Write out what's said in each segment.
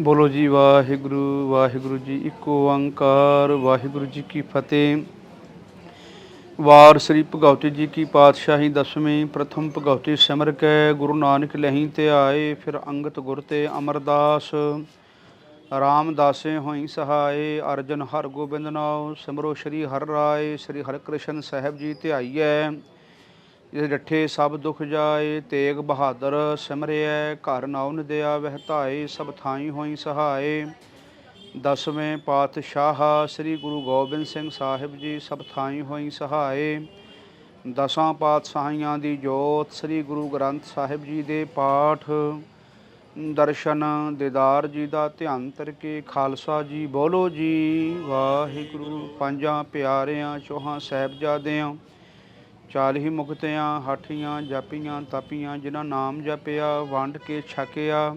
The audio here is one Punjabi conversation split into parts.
ਬੋਲੋ ਜੀ, ਵਾਹਿਗੁਰੂ ਵਾਹਿਗੁਰੂ ਜੀ ਇੱਕ ਓੰਕਾਰ ਵਾਹਿਗੁਰੂ ਜੀ ਕੀ ਫਤਿਹ। ਵਾਰ ਸ੍ਰੀ ਭਗਵਤੀ ਜੀ ਕੀ ਪਾਤਸ਼ਾਹੀ ਦਸਵੀਂ, ਪ੍ਰਥਮ ਭਗਵਤੀ ਸਿਮਰ ਕੈ ਗੁਰੂ ਨਾਨਕ ਲਹੀਂ ਤੇ ਆਏ, ਫਿਰ ਅੰਗਤ ਗੁਰ ਤੇ ਅਮਰਦਾਸ। ਰਾਮਦਾਸੇ ਹੋਈ ਸਹਾਏ, ਅਰਜਨ ਹਰ ਗੋਬਿੰਦ ਨਾਉ, ਸਿਮਰੋ ਸ੍ਰੀ ਹਰਿ ਰਾਏ, ਸ੍ਰੀ ਹਰਿਕ੍ਰਿਸ਼ਨ ਸਾਹਿਬ ਜੀ ਧਿਆਈਐ ਜਿਸ ਡੱਠੇ ਸਭ ਦੁਖ ਜਾਏ, ਤੇਗ ਬਹਾਦਰ ਸਿਮਰਿਐ, ਘਰ ਨਾਉ ਦਿਆ ਵਹਿਤਾਏ ਸਭ ਥਾਈ ਹੋਈ ਸਹਾਏ। ਦਸਵੇਂ ਪਾਤਸ਼ਾਹ ਸ੍ਰੀ ਗੁਰੂ ਗੋਬਿੰਦ ਸਿੰਘ ਸਾਹਿਬ ਜੀ ਸਭ ਥਾਈ ਹੋਈ ਸਹਾਏ। ਦਸਾਂ ਪਾਤਸ਼ਾਹੀਆਂ ਦੀ ਜੋਤ ਸ੍ਰੀ ਗੁਰੂ ਗ੍ਰੰਥ ਸਾਹਿਬ ਜੀ ਦੇ ਪਾਠ। ਦਰਸ਼ਨ ਦੀਦਾਰ ਜੀ ਦਾ ਧਿਆਨ ਕਰਕੇ ਖਾਲਸਾ ਜੀ ਬੋਲੋ ਜੀ, ਵਾਹਿਗੁਰੂ। ਪੰਜਾਂ ਪਿਆਰਿਆਂ ਚੋਹਾਂ ਸਾਹਿਬਜ਼ਾਦਿਆਂ ਚਾਲ ਹੀ ਮੁਕਤਿਆਂ, ਹਾਠੀਆਂ, ਜਾਪੀਆਂ, ਤਾਪੀਆਂ, ਜਿਨ੍ਹਾਂ ਨਾਮ ਜਪਿਆ, ਵੰਡ ਕੇ ਛਕਿਆ।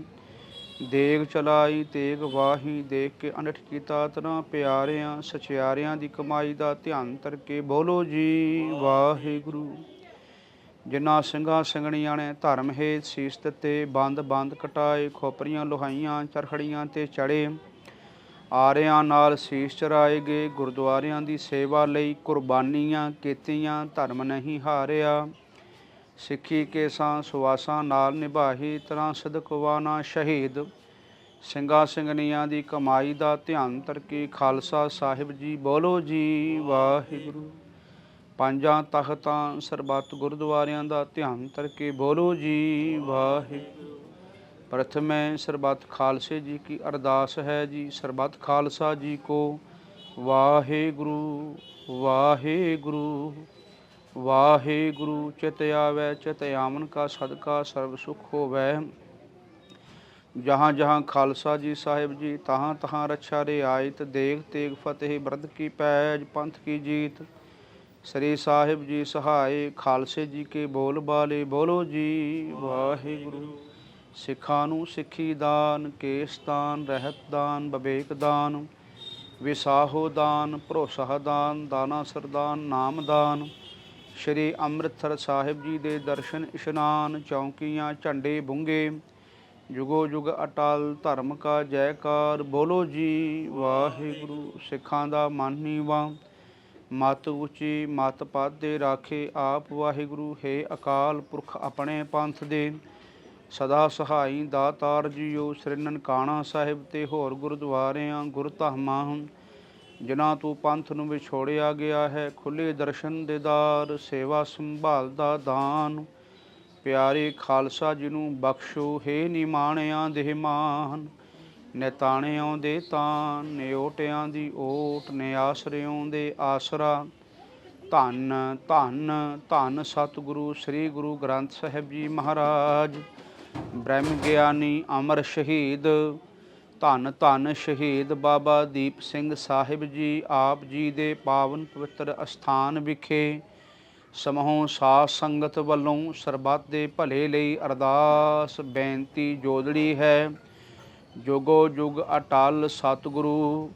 ਦੇਗ ਚਲਾਈ, ਤੇਗ ਵਾਹੀ, ਦੇਖ ਕੇ ਅਨਠ ਕੀਤਾ ਤਨਾ ਪਿਆਰਿਆਂ, ਸਚਿਆਰਿਆਂ ਦੀ ਕਮਾਈ ਦਾ ਧਿਆਨ ਕਰਕੇ ਬੋਲੋ ਜੀ, ਵਾਹਿਗੁਰੂ। ਜਿਨ੍ਹਾਂ ਸਿੰਘਾਂ ਸਿੰਘਣੀਆਂ ਨੇ ਧਰਮ ਹੇਤ ਸੀਸ ਦਿੱਤੇ ਬੰਦ ਬੰਦ ਕਟਾਏ, ਖੋਪਰੀਆਂ ਲੋਹਾਈਆਂ, ਚਰਖੜੀਆਂ ਤੇ ਚੜੇ ਆਰਿਆਂ ਨਾਲ ਸੀਸ ਚਰਾਏ ਗਏ, ਗੁਰਦੁਆਰਿਆਂ ਦੀ ਸੇਵਾ ਲਈ ਕੁਰਬਾਨੀਆਂ ਕੀਤੀਆਂ, ਧਰਮ ਨਹੀਂ ਹਾਰਿਆ। ਸਿੱਖੀ ਕੇਸਾਂ ਸੁਵਾਸਾਂ ਨਾਲ ਨਿਭਾਹੀ, ਤਰ੍ਹਾਂ ਸਦਕਵਾਨਾ ਸ਼ਹੀਦ। ਸਿੰਘਾਂ ਸਿੰਘਣੀਆਂ ਦੀ ਕਮਾਈ ਦਾ ਧਿਆਨ ਤਰਕੇ, ਖਾਲਸਾ ਸਾਹਿਬ ਜੀ ਬੋਲੋ ਜੀ, ਵਾਹਿਗੁਰੂ। ਪੰਜਾਂ ਤਖਤਾਂ ਸਰਬੱਤ ਗੁਰਦੁਆਰਿਆਂ ਦਾ ਧਿਆਨ ਤਰਕੇ, ਬੋਲੋ ਜੀ, ਵਾਹਿਗੁਰੂ। ਪ੍ਰਥਮੇ ਸਰਬੱਤ ਖਾਲਸੇ ਜੀ ਕੀ ਅਰਦਾਸ ਹੈ ਜੀ, ਸਰਬੱਤ ਖਾਲਸਾ ਜੀ ਕੋ। ਵਾਹਿਗੁਰੂ ਵਾਹਿਗੁਰੂ ਵਾਹਿਗੁਰੂ, ਚਿਤ ਆਵੈ, ਚਿਤ ਆਮਨ ਕਾ ਸਦਕਾ ਸਰਬ ਸੁਖ ਹੋਵੈ। ਜਹਾਂ ਜਹਾਂ ਖਾਲਸਾ ਜੀ ਸਾਹਿਬ ਜੀ, ਤਹਾਂ ਤਹਾਂ ਰਛਾ ਰੇ ਆਇਤ ਦੇਖ ਤੇਗ ਫਤਿਹ, ਬਰਦ ਕੀ ਪੈਜ, ਪੰਥ ਕੀ ਜੀਤ। ਸ੍ਰੀ ਸਾਹਿਬ ਜੀ ਸਹਾਏ, ਖਾਲਸੇ ਜੀ ਕੇ ਬੋਲ ਬਾਲੇ ਬੋਲੋ ਜੀ, ਵਾਹਿਗੁਰੂ। ਸਿੱਖਾਂ ਨੂੰ ਸਿੱਖੀ ਦਾਨ, ਕੇਸ ਦਾਨ, ਰਹਿਤ ਦਾਨ ਬਵੇਕ ਦਾਨ, ਵਿਸਾਹੋ ਦਾਨ, ਭਰੋਸਾ ਦਾਨ, ਦਾਨਾ ਸਰਦਾਨ ਨਾਮ ਦਾਨ। ਸ਼੍ਰੀ ਅੰਮ੍ਰਿਤਸਰ ਸਾਹਿਬ ਜੀ ਦੇ ਦਰਸ਼ਨ, ਇਸ਼ਨਾਨ, ਚੌਂਕੀਆਂ, ਝੰਡੇ ਬੁੰਗੇ, ਜੁਗੋ ਜੁਗ ਅਟਲ, ਧਰਮ ਕਾ ਜੈਕਾਰ, ਬੋਲੋ ਜੀ, ਵਾਹਿਗੁਰੂ, ਸਿੱਖਾਂ ਦਾ ਮਨ ਨੀਵਾ। ਮਤ ਉੱਚੀ, ਮਤ ਪਦ ਦੇ ਰਾਖੇ ਆਪ ਵਾਹਿਗੁਰੂ, ਹੈ ਅਕਾਲ ਪੁਰਖ ਆਪਣੇ ਪੰਥ ਦੇ। ਸਦਾ ਸਹਾਈ ਦਾਤਾਰ ਜੀਓ, ਸ੍ਰੀ ਨਨਕਾਣਾ ਸਾਹਿਬ ਤੇ ਹੋਰ ਗੁਰਦੁਆਰਿਆਂ ਗੁਰਧਾਮਾਂ ਜਿਨ੍ਹਾਂ ਤੋਂ ਪੰਥ ਨੂੰ ਵਿਛੋੜਿਆ ਗਿਆ ਹੈ ਖੁੱਲੇ ਦਰਸ਼ਨ ਦੇਦਾਰ ਸੇਵਾ ਸੰਭਾਲ ਦਾ ਦਾਨ। ਪਿਆਰੇ ਖਾਲਸਾ ਜੀ ਨੂੰ ਬਖਸ਼ੋ, ਹੈ ਨਿਮਾਣਿਆਂ ਦੇ ਮਾਨ। ਨਿਤਾਣਿਆਂ ਦੇ ਤਾਨ, ਨਿਓਟਿਆਂ ਦੀ ਓਟ ਨੇ ਆਸਰਿਓਂ ਦੇ ਆਸਰਾ। ਧੰਨ ਧੰਨ ਧੰਨ ਸਤਿਗੁਰੂ, ਸ੍ਰੀ ਗੁਰੂ ਗ੍ਰੰਥ ਸਾਹਿਬ ਜੀ ਮਹਾਰਾਜ। ਬ੍ਰਹਮ ਗਿਆਨੀ ਅਮਰ ਸ਼ਹੀਦ, ਧੰਨ ਧੰਨ ਸ਼ਹੀਦ ਬਾਬਾ ਦੀਪ ਸਿੰਘ ਸਾਹਿਬ ਜੀ, ਆਪ ਜੀ ਦੇ ਪਾਵਨ ਪਵਿੱਤਰ ਅਸਥਾਨ ਵਿਖੇ ਸਮੂਹ ਸਾਧ ਸੰਗਤ ਵੱਲੋਂ ਸਰਬੱਤ ਦੇ ਭਲੇ ਲਈ ਅਰਦਾਸ ਬੇਨਤੀ ਜੋਦੜੀ ਹੈ। ਜੁਗੋ ਜੁਗ ਅਟਲ ਸਤਿਗੁਰੂ,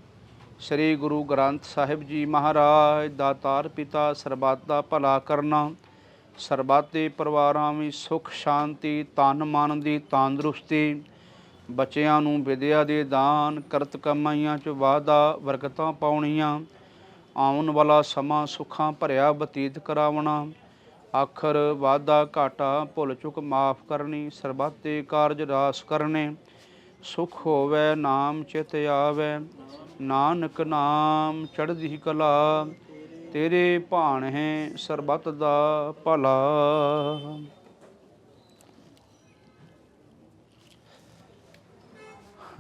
ਸ੍ਰੀ ਗੁਰੂ ਗ੍ਰੰਥ ਸਾਹਿਬ ਜੀ ਮਹਾਰਾਜ ਦਾਤਾਰ ਪਿਤਾ ਸਰਬੱਤ ਦਾ ਭਲਾ ਕਰਨਾ ਸਰਬੱਤ ਪਰਿਵਾਰਾਂ ਵਿੱਚ ਸੁਖ, ਸ਼ਾਂਤੀ ਤਨ ਮਨ ਦੀ ਤੰਦਰੁਸਤੀ, ਬੱਚਿਆਂ ਨੂੰ ਵਿਦਿਆ ਦੇ ਦਾਨ, ਕਰਤ ਕਮਾਈਆਂ ਚ ਵਾਧਾ ਬਰਕਤਾਂ ਪਾਉਣੀਆਂ, ਆਉਣ ਵਾਲਾ ਸਮਾਂ ਸੁੱਖਾਂ ਭਰਿਆ ਬਤੀਤ ਕਰਾਵਣਾ ਆਖਰ ਵਾਦਾ ਘਾਟਾ ਭੁੱਲ ਚੁੱਕ ਮਾਫ ਕਰਨੀ, ਸਰਬੱਤੇ ਕਾਰਜ ਰਾਸ ਕਰਨੇ, ਸੁਖ ਹੋਵੇ ਨਾਮ ਚਿਤ ਆਵੇ, ਨਾਨਕ ਨਾਮ ਚੜ੍ਹਦੀ ਕਲਾ ਤੇਰੇ ਭਾਣ ਹੈ ਸਰਬੱਤ ਦਾ ਭਲਾ।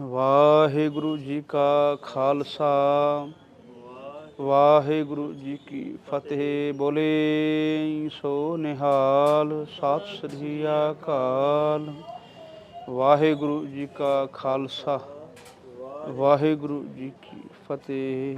ਵਾਹਿਗੁਰੂ ਜੀ ਕਾ ਖਾਲਸਾ, ਵਾਹਿਗੁਰੂ ਜੀ ਕੀ ਫਤਿਹ। ਬੋਲੇ ਸੋ ਨਿਹਾਲ, ਸਤਿ ਸ੍ਰੀ ਅਕਾਲ। ਵਾਹਿਗੁਰੂ ਜੀ ਕਾ ਖਾਲਸਾ, ਵਾਹਿਗੁਰੂ ਜੀ ਕੀ ਫਤਿਹ।